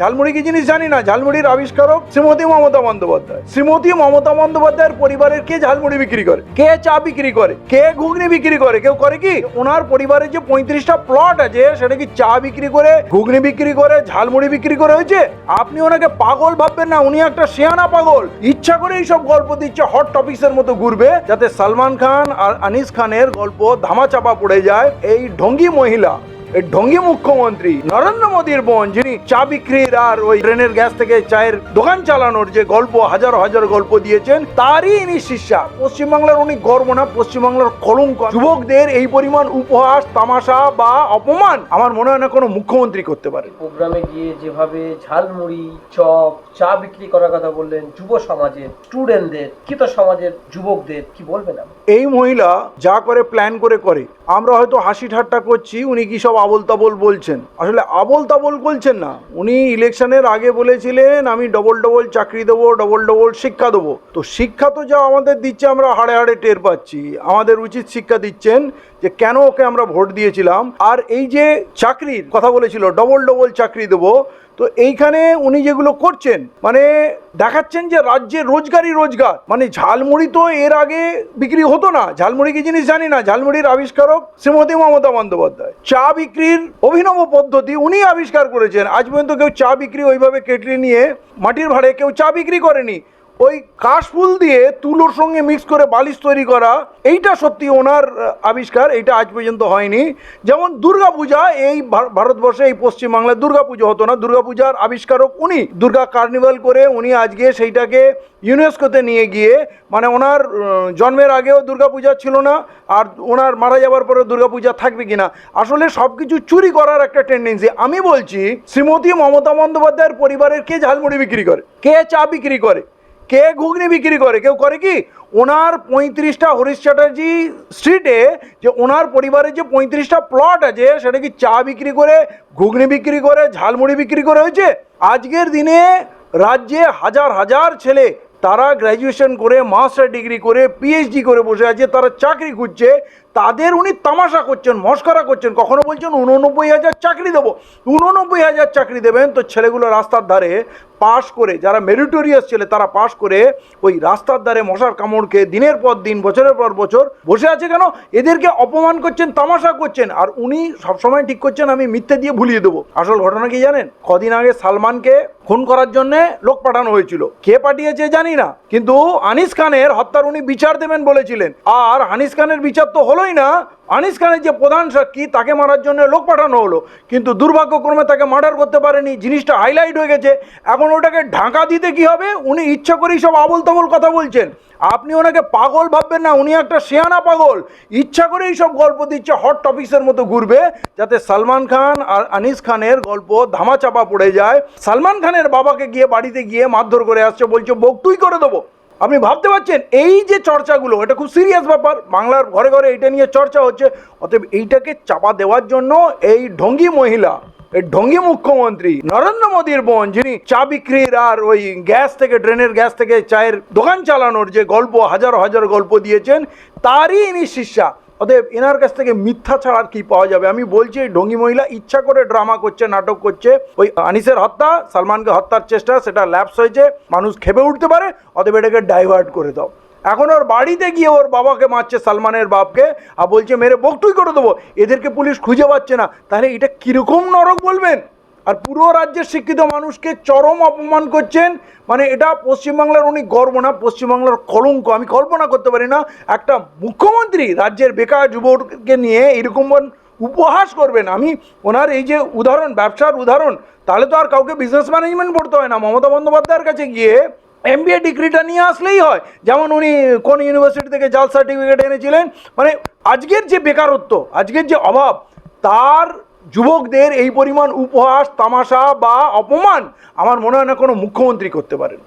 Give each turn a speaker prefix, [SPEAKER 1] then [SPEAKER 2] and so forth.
[SPEAKER 1] ঝালমুড়ি কি জিনিস জানি না? ঝালমুড়ির আবিষ্কারক শ্রীমতী মমতা বন্দ্যোপাধ্যায়। শ্রীমতী মমতা বন্দ্যোপাধ্যায়ের পরিবারের কে ঝালমুড়ি বিক্রি করে? কে চা বিক্রি করে? কে ঘুগনি বিক্রি করে? কেউ করে কি? ওনার পরিবারের যে পঁয়ত্রিশটা প্লট আছে, সেটা কি চা বিক্রি করে, ঘুগনি বিক্রি করে, ঝালমুড়ি বিক্রি করে হয়েছে? আপনি ওনাকে পাগল ভাববেন না, উনি একটা শেয়ানা পাগল। ইচ্ছা করে এইসব গল্প দিচ্ছে হট টপিক্সের মতো ঘুরবে, যাতে সালমান খান আর আনিস খানের গল্প ধামাচাপা পড়ে যায়। এই ঢঙ্গি মহিলা ঢঙ্গি মুখ্যমন্ত্রী নরেন্দ্র মোদীর বোন যিনি চা বিক্রির আর ওই ট্রেনের গ্যাস থেকে চায়ের দোকান চালানোর যে গল্প হাজার হাজার গল্প দিয়েছেন তারই ইনি শিষ্যা। পশ্চিমবাংলার উনি গর্ব না পশ্চিমবাংলার কলঙ্ক। যুবকদের এই পরিমাণ উপহাস তামাশা বা অপমান আমার মনে হয় না কোনো মুখ্যমন্ত্রী করতে পারে।
[SPEAKER 2] প্রোগ্রামে গিয়ে যেভাবে ঝালমুড়ি চপ চা বিক্রি করার কথা বললেন যুব সমাজের স্টুডেন্টদের কৃত সমাজের যুবকদের কি বলবেন
[SPEAKER 1] এই মহিলা যা করে প্ল্যান করে করে আমরা হয়তো হাসি ঠাট্টা করছি উনি কি সব আবল তাবল বলছেন। আসলে আবল তাবল বলছেন না। উনি ইলেকশনের আগে বলেছিলেন, আমি ডবল ডবল চাকরি দেবো ডবল ডবল শিক্ষা দেবো। তো শিক্ষা তো যা আমাদের দিচ্ছে, আমরা হাড়ে হাড়ে টের পাচ্ছি। আমাদের উচিত শিক্ষা দিচ্ছেন যে কেন ওকে আমরা ভোট দিয়েছিলাম। আর এই যে চাকরির কথা বলেছিল ডবল ডবল চাকরি দেবো তো এইখানে উনি যেগুলো করছেন মানে দেখাচ্ছেন যে রাজ্যে রোজগারই রোজগার। মানে ঝালমুড়ি তো এর আগে বিক্রি হতো না। ঝালমুড়ি কি জিনিস জানি না? ঝালমুড়ির আবিষ্কারক শ্রীমতী মমতা বন্দ্যোপাধ্যায়। চা বিক্রির অভিনব পদ্ধতি উনি আবিষ্কার করেছেন। আজ পর্যন্ত কেউ চা বিক্রি ওইভাবে কেটলি নিয়ে মাটির ভাড়ে কেউ চা বিক্রি করেনি। ওই কাশফুল দিয়ে তুলোর সঙ্গে মিক্স করে বালিশ তৈরি করা, এইটা সত্যি ওনার আবিষ্কার, এইটা আজ পর্যন্ত হয়নি। যেমন দুর্গাপূজা, এই ভারতবর্ষে, এই পশ্চিমবাংলায় দুর্গাপুজো হতো না। দুর্গাপূজার আবিষ্কারক উনি, দুর্গা কার্নিভাল করে উনি আজকে সেইটাকে ইউনেস্কোতে নিয়ে গিয়ে মানে ওনার জন্মের আগেও দুর্গাপূজা ছিল না, আর ওনার মারা যাওয়ার পরে দুর্গাপূজা থাকবে কিনা। আসলে সব কিছু চুরি করার একটা টেন্ডেন্সি আমি বলছি, শ্রীমতী মমতা বন্দ্যোপাধ্যায়ের পরিবারের কে ঝালমুড়ি বিক্রি করে? কে চা বিক্রি করে? কে ঘুগনি বিক্রি করে? কেউ করে কি? ওনার পঁয়ত্রিশটা হরিশ চ্যাটার্জি স্ট্রিটে যে ওনার পরিবারের যে পঁয়ত্রিশটা প্লট আছে, সেটা কি চা বিক্রি করে, ঘুগনি বিক্রি করে, ঝালমুড়ি বিক্রি করে হয়েছে? আজকের দিনে রাজ্যে হাজার হাজার ছেলে তারা গ্র্যাজুয়েশন করে মাস্টার ডিগ্রি করে পিএইচডি করে বসে আছে, তারা চাকরি খুঁজছে, তাদের উনি তামাশা করছেন, মস্করা করছেন, কখনো বলছেন উননব্বই হাজার চাকরি দেবো। উননব্বই হাজার চাকরি দেবেন, তো ছেলেগুলো রাস্তার ধারে পাশ করে, যারা মেরিটোরিয়াস ছেলে, তারা পাশ করে ওই রাস্তার দ্বারে মশার কামড় খেয়ে দিনের পর দিন, বছরের পর বছর বসে আছে কেন? এদেরকে অপমান করছেন, তামাশা করছেন। আর উনি সবসময় ঠিক করছেন, আমি মিথ্যে দিয়ে ভুলিয়ে দেবো। আসল ঘটনা কি জানেন? কদিন আগে সালমানকে খুন করার জন্য লোক পাঠানো হয়েছিল। কে পাঠিয়েছে জানি না, কিন্তু আনিস খানের হত্যার উনি বিচার দেবেন বলেছিলেন। আর আনিস খানের বিচার তো হলোই না, আনিস খানের যে প্রধান সাক্ষী, তাকে মারার জন্য লোক পাঠানো হলো। কিন্তু দুর্ভাগ্যক্রমে তাকে মার্ডার করতে পারেনি, জিনিসটা হাইলাইট হয়ে গেছে। এখন ওটাকে ঢাকা দিতে কি হবে? উনি ইচ্ছা করেই সব আবল তাবল কথা বলছেন। আপনি ওনাকে পাগল ভাববেন না, উনি একটা শেয়ানা পাগল। ইচ্ছা করেই সব গল্প দিচ্ছে হট টপিক্সের মতো ঘুরবে, যাতে সালমান খান আর আনিস খানের গল্প ধামাচাপা পড়ে যায়। সালমান খানের বাবাকে গিয়ে বাড়িতে গিয়ে মারধর করে আসছে, বলছে বকটুই করে দেবো। আপনি ভাবতে পারছেন, এই যে চর্চাগুলো, এটা খুব সিরিয়াস ব্যাপার। বাংলার ঘরে ঘরে এইটা নিয়ে চর্চা হচ্ছে, অতএব এইটাকে চাপা দেওয়ার জন্য এই ঢঙ্গি মহিলা ঢঙ্গি মুখ্যমন্ত্রী নরেন্দ্র মোদীর বোন, যিনি চা বিক্রির আর ওই গ্যাস থেকে, ড্রেনের গ্যাস থেকে চায়ের দোকান চালানোর যে গল্প, হাজার হাজার গল্প দিয়েছেন, তারই ইনি শিষ্যা। অতএব এনার কাছ থেকে মিথ্যা ছাড়া আর কি পাওয়া যাবে? আমি বলছি, এই ঢঙ্গি মহিলা ইচ্ছা করে ড্রামা করছে, নাটক করছে। ওই আনিসের হত্যা, সালমানকে হত্যার চেষ্টা, সেটা ল্যাপস হয়েছে। মানুষ খেপে উঠতে পারে, অতএব এটাকে ডাইভার্ট করে দাও। এখন ওর বাড়িতে গিয়ে ওর বাবাকে মারছে, সালমানের বাপকে, আর বলছে, মেরে বকটুই করে দেবো। এদেরকে পুলিশ খুঁজে পাচ্ছে না। তাহলে এটা কীরকম নরক বলবেন? আর পুরো রাজ্যের শিক্ষিত মানুষকে চরম অপমান করছেন? মানে এটা পশ্চিমবাংলার উনি গর্ব না, পশ্চিমবাংলার কলঙ্ক। আমি কল্পনা করতে পারি না, একটা মুখ্যমন্ত্রী রাজ্যের বেকার যুবককে নিয়ে এরকম উপহাস করবেন। আমি ওনার এই যে উদাহরণ, ব্যবসার উদাহরণ, তাহলে তো আর কাউকে বিজনেস ম্যানেজমেন্ট পড়তে হয় না। মমতা বন্দ্যোপাধ্যায়ের কাছে গিয়ে এমবিএ ডিগ্রিটা নিয়ে আসলেই হয়। যেমন উনি কোন ইউনিভার্সিটি থেকে জাল সার্টিফিকেট এনেছিলেন। মানে আজকের যে বেকারত্ব, আজকের যে অভাব, তার যুবকদের এই পরিমাণ উপহাস, তামাশা বা অপমান আমার মনে হয় না কোনো মুখ্যমন্ত্রী করতে পারেন।